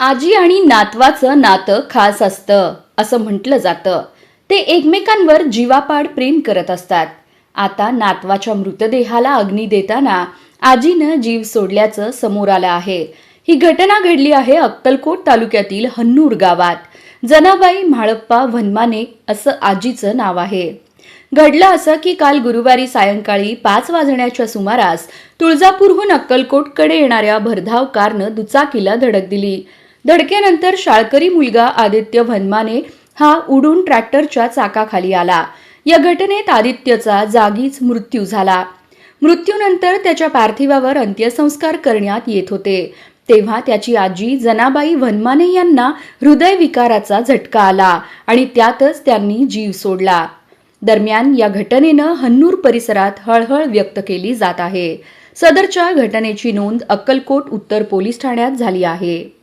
आजी आणि नातवाचं नातं खास असतं असं म्हटलं जातं. ते एकमेकांवर जीवापाड प्रेम करत असतात. आता नातवाच्या मृतदेहाला अग्नी देताना आजीनं जीव सोडल्याचं समोर आलं आहे. ही घटना घडली आहे अक्कलकोट तालुक्यातील हन्नूर गावात. जनाबाई म्हाळप्पा वनमाने असं आजीचं नाव आहे. घडलं असं की काल गुरुवारी सायंकाळी पाच वाजण्याच्या सुमारास तुळजापूरहून अक्कलकोटकडे येणाऱ्या भरधाव कारनं दुचाकीला धडक दिली. धडकेनंतर शाळकरी मुलगा आदित्य वनमाने हा उडून ट्रॅक्टरच्या चाकाखाली आला. या घटनेत आदित्यचा जागीच मृत्यू झाला. मृत्यूनंतर त्याच्या पार्थिवावर अंत्यसंस्कार करण्यात येत होते. तेव्हा त्याची आजी जनाबाई वनमाने यांना हृदयविकाराचा झटका आला आणि त्यातच त्यांनी जीव सोडला. दरम्यान या घटनेनं हन्नूर परिसरात हळहळ व्यक्त केली जात आहे. सदरच्या घटनेची नोंद अक्कलकोट उत्तर पोलीस ठाण्यात झाली आहे.